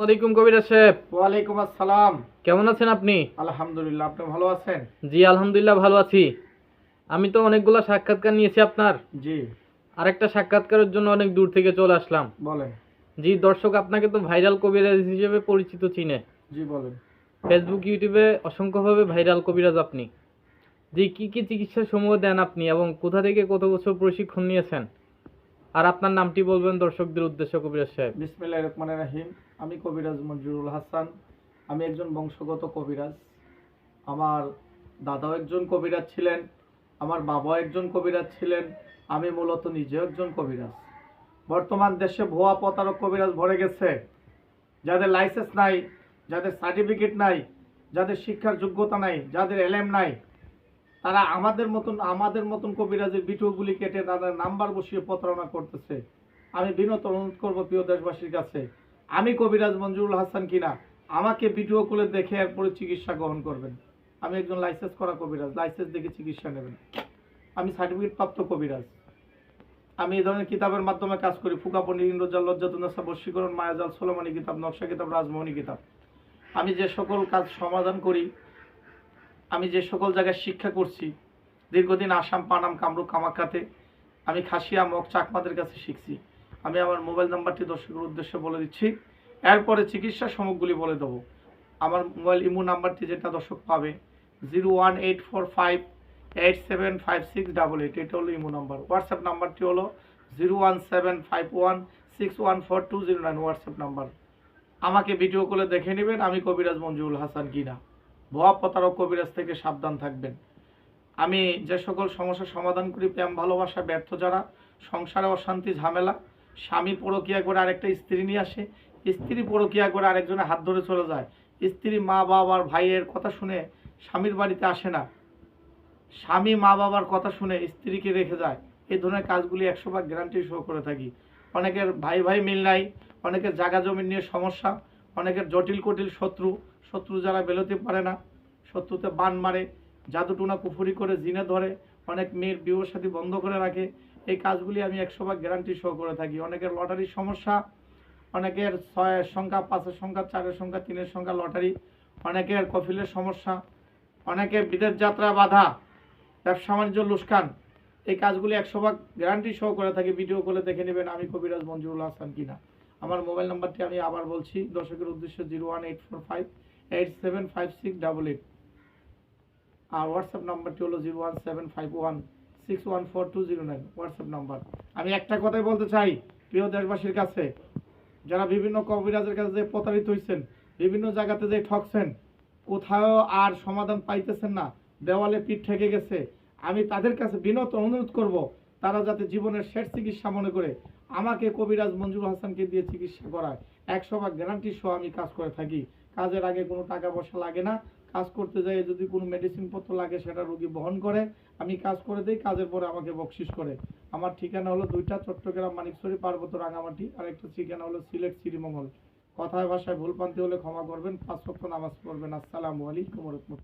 ওয়ালাইকুম কবিরা সাহেব। ওয়ালাইকুম আসসালাম। কেমন আছেন আপনি? আলহামদুলিল্লাহ আপনি ভালো আছেন? জি আলহামদুলিল্লাহ ভালো আছি। আমি তো অনেকগুলো সাক্ষাৎকার নিয়েছি আপনার। জি। আরেকটা সাক্ষাৎকারের জন্য অনেক দূর থেকে চলে আসলাম। বলেন। জি দর্শক আপনাকে তো ভাইরাল কবিরাজ হিসেবে পরিচিত চিনে। জি বলেন। ফেসবুক ইউটিউবে অসংখ্যভাবে ভাইরাল কবিরাজ আপনি। জি কি কি চিকিৎসা সমূহ দেন আপনি এবং কোথা থেকে কত বছর প্রশিক্ষণ নিয়েছেন? আর আপনার নামটি বলবেন দর্শকদের উদ্দেশ্য কবিরাজ সাহেব। বিসমিল্লাহ রহমানের রাহিম। আমি কবিরাজ মঞ্জুরুল হাসান, আমি একজন বংশগত কবিরাজ। আমার দাদাও একজন কবিরাজ ছিলেন, আমার বাবাও একজন কবিরাজ ছিলেন, আমি মূলত নিজেও একজন কবিরাজ। বর্তমান দেশে ভুয়া প্রতারক কবিরাজ ভরে গেছে। যাদের লাইসেন্স নাই, যাদের সার্টিফিকেট নাই, যাদের শিক্ষার যোগ্যতা নাই, যাদের এলএম নাই, তারা আমাদের মতন আমাদের মতন কবিরাজের ভিডিওগুলি কেটে তাদের নাম্বার বসিয়ে প্রতারণা করতেছে। আমি বিনত অনুরোধ করব প্রিয় দেশবাসীর কাছে আমি কবিরাজ মঞ্জুরুল হাসান কিনা? আমাকে ভিডিও করে দেখে এরপরে চিকিৎসা গ্রহণ করবেন। আমি একজন লাইসেন্স করা কবিরাজ, লাইসেন্স দেখে চিকিৎসা নেবেন। আমি সার্টিফিকেট প্রাপ্ত কবিরাজ। আমি এই ধরনের কিতাবের মাধ্যমে কাজ করি। ফুকাপনি ইন্দ্রজাল লজ্জাতুন্নাসা বশীকরণ, মায়াজাল সোলমানি কিতাব, নকশা কিতাব, রাজমোহনী কিতাব। আমি যে সকল কাজ সমাধান করি, আমি যে সকল জায়গায় শিক্ষা করছি, দীর্ঘদিন আসাম, পানাম, কামরূপ, কামাখ্যাতে আমি খাসিয়া, মগ, চাকমাদের কাছে শিখছি। আমি আমার মোবাইল নাম্বারটি দর্শকের উদ্দেশ্যে বলে দিচ্ছি। এরপরে চিকিৎসা সামগ্রী বলে দেবো। আমার মোবাইল ইমো নাম্বারটি যেটা দর্শক পাবে, zero one eight four five eight seven five six double eight. এটা হলো ইমো নাম্বার। হোয়াটসঅ্যাপ নাম্বারটি হলো zero one seven five one six one four two zero nine. WhatsApp number. আমাকে ভিডিও কলে দেখে নেবেন আমি কবিরাজ মঞ্জুরুল হাসান কিনা। ভুয়া প্রতারক কবিরাজ থেকে সাবধান থাকবেন। আমি যে সকল সমস্যার সমাধান করি, প্রেম, ভালোবাসা, ব্যর্থ যারা, সংসারে অশান্তি, ঝামেলা স্বামী পরকিয়া করে আরেকটা স্ত্রী নিয়ে আসে, স্ত্রী পরকিয়া করে আরেকজনের হাত ধরে চলে যায়। স্ত্রী মা বাবার ভাইয়ের কথা শুনে স্বামীর বাড়িতে আসে না। স্বামী মা বাবার কথা শুনে স্ত্রীকে রেখে যায়। এই ধরনের কাজগুলি একশো ভাগ গ্যারান্টি শো করে থাকি। অনেকের ভাই ভাই মিল নাই, অনেকের জায়গা জমি নিয়ে সমস্যা, অনেকের জটিল কটিল শত্রু শত্রু যারা বেরোতে পারে না, শত্রুতে বান মারে, জাদুটুনা কুফুরি করে জিনে ধরে, অনেক মেয়ের বিয়ের সাথে বন্ধ করে রাখে এই কাজগুলি আমি একশো ভাগ গ্যারান্টি শো করে থাকি। অনেকের লটারির সমস্যা, অনেকের ছয়ের সংখ্যা, পাঁচের সংখ্যা, চারের সংখ্যা, তিনের সংখ্যা লটারি অনেকের কফিলের সমস্যা, অনেকের বিদেশ যাত্রা বাধা, ব্যবসা বাণিজ্য লুস্কান। এই কাজগুলি একশো ভাগ গ্যারান্টি শো করে থাকি। ভিডিও করে দেখে নেবেন আমি কবিরাজ মঞ্জুরুল হাসান কিনা। আমার মোবাইল নাম্বারটি আমি আবার বলছি, দর্শকের উদ্দেশ্যে zero one eight four five eight seven five six double eight আর হোয়াটসঅ্যাপ নাম্বারটি হলো zero one seven five one six one four two zero nine WhatsApp number আমি একটা কথাই বলতে চাই, প্রিয় দেশবাসীর কাছে, যারা বিভিন্ন কবিরাজের কাছে যে প্রতারিত হয়েছেন বিভিন্ন জায়গাতে যে ঠকছেন, কোথাও আর সমাধান পাইতেছেন না, দেওয়ালে পিঠ ঠেকে গেছে, আমি তাদের কাছে বিনত অনুরোধ করব, তারা যাতে জীবনের শেষ চিকিৎসা মনে করে আমাকে কবিরাজ মঞ্জুর হাসানকে দিয়ে চিকিৎসা করায়। একশো ভাগ গ্যারান্টি সহ আমি কাজ করে থাকি। কাজের আগে কোনো টাকা পয়সা লাগে না কাজ করতে যাই, যদি কোনো মেডিসিন পত্র লাগে সেটা রোগী বহন করে, আমি কাজ করে দিই, কাজের পরে আমাকে বকশিস করে। আমার ঠিকানা হলো দুইটা চট্টগ্রাম মানিকছড়ি পার্বত্য রাঙামাটি আর একটা ঠিকানা হলো সিলেট শ্রীমঙ্গল। কথায় ভাষায় ভুল পান্তি হলে ক্ষমা করবেন, পাঁচ লক্ষ নামাজ পড়বেন। আসসালামু আলাইকুম রহমতুল্লাহ।